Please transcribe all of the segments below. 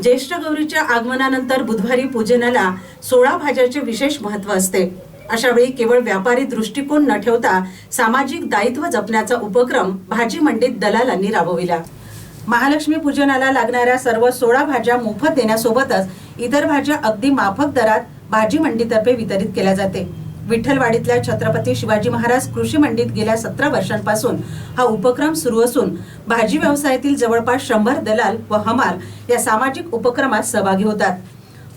ज्येष्ठ गौरीच्या आगमनानंतर बुधवारी पूजनाला सोळा भाज्याचे विशेष महत्त्व असते. अशा वेळी केवळ व्यापारी दृष्टिकोन न ठेवता सामाजिक दायित्व जपण्याचा उपक्रम भाजी मंडीत दलालांनी राबविला. महालक्ष्मी पूजनाला लागणाऱ्या सर्व सोळा भाज्या मोफत देण्यासोबतच इतर भाज्या अगदी माफक दरात भाजी मंडीतर्फे वितरित केल्या जाते. विठ्ठलवाडीतल्या छत्रपती शिवाजी महाराज कृषी मंडीत गेल्या सतरा वर्षांपासून हा उपक्रम सुरू असून भाजी व्यवसायातील जवळपास शंभर दलाल व हमाल या सामाजिक उपक्रमात सहभागी होतात.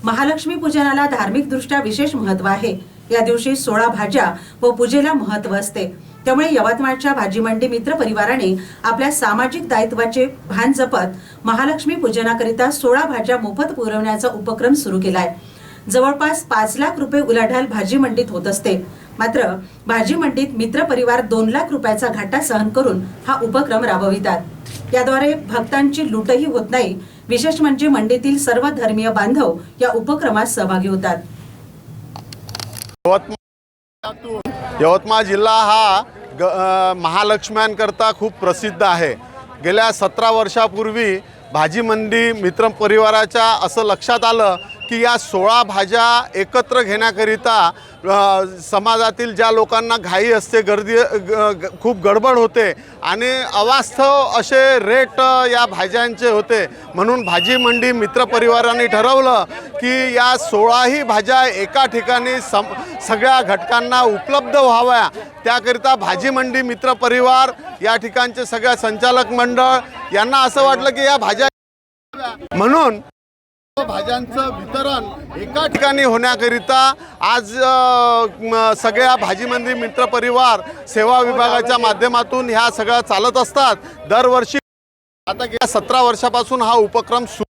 महालक्ष्मी पूजनाला धार्मिक दृष्ट्या विशेष महत्त्व आहे. या दिवशी सोळा भाज्या व पूजेला महत्त्व असते. त्यामुळे यवतमाळच्या भाजी मंडी मित्र परिवाराने आपल्या सामाजिक दायित्वाचे भान जपत महालक्ष्मी पूजनाकरिता सोळा भाज्या मोफत पुरवण्याचा उपक्रम सुरू केला आहे जवळपास पाच लाख रुपये उलाढाल भाजी मंडीत होत असते. मात्र भाजी मंडीत मित्र परिवार दोन लाख रुपयाचा घाटा सहन करून हा उपक्रम राबवितात. याद्वारे भक्तांची लूटही होत नाही. विशेष म्हणजे मंडीतील सर्व धर्मीय बांधव या उपक्रमात सहभागी होतात. यवतमाळ यवतमाळ जिल्हा हा ग महालक्ष्म्यांकरता खूप प्रसिद्ध आहे. गेल्या सतरा वर्षापूर्वी भाजी मंडी मित्र परिवाराच्या असं लक्षात आलं की या सोळा भाज्या एकत्र घेण्याकरिता समाजातील ज्या लोकांना घाई असते गर्दी ग- खूप गडबड होते आणि अवास्तव असे रेट या भाज्यांचे होते. म्हणून भाजी मंडी मित्र परिवाराने ठरवलं की या सोळाही भाज्या एका ठिकाणी सम सगळ्या घटकांना उपलब्ध व्हाव्या. त्याकरिता भाजी मंडी मित्र परिवार या ठिकाणचे सगळ्या संचालक मंडळ यांना असं वाटलं की या भाज्या म्हणून भाज्यांचं वितरण एका ठिकाणी होण्याकरिता आज सगळ्या भाजी मंडी मित्र परिवार सेवा विभागाच्या माध्यमातून ह्या सगळ्या चालत असतात. दरवर्षी आता गेल्या सतरा वर्षापासून हा उपक्रम सुरू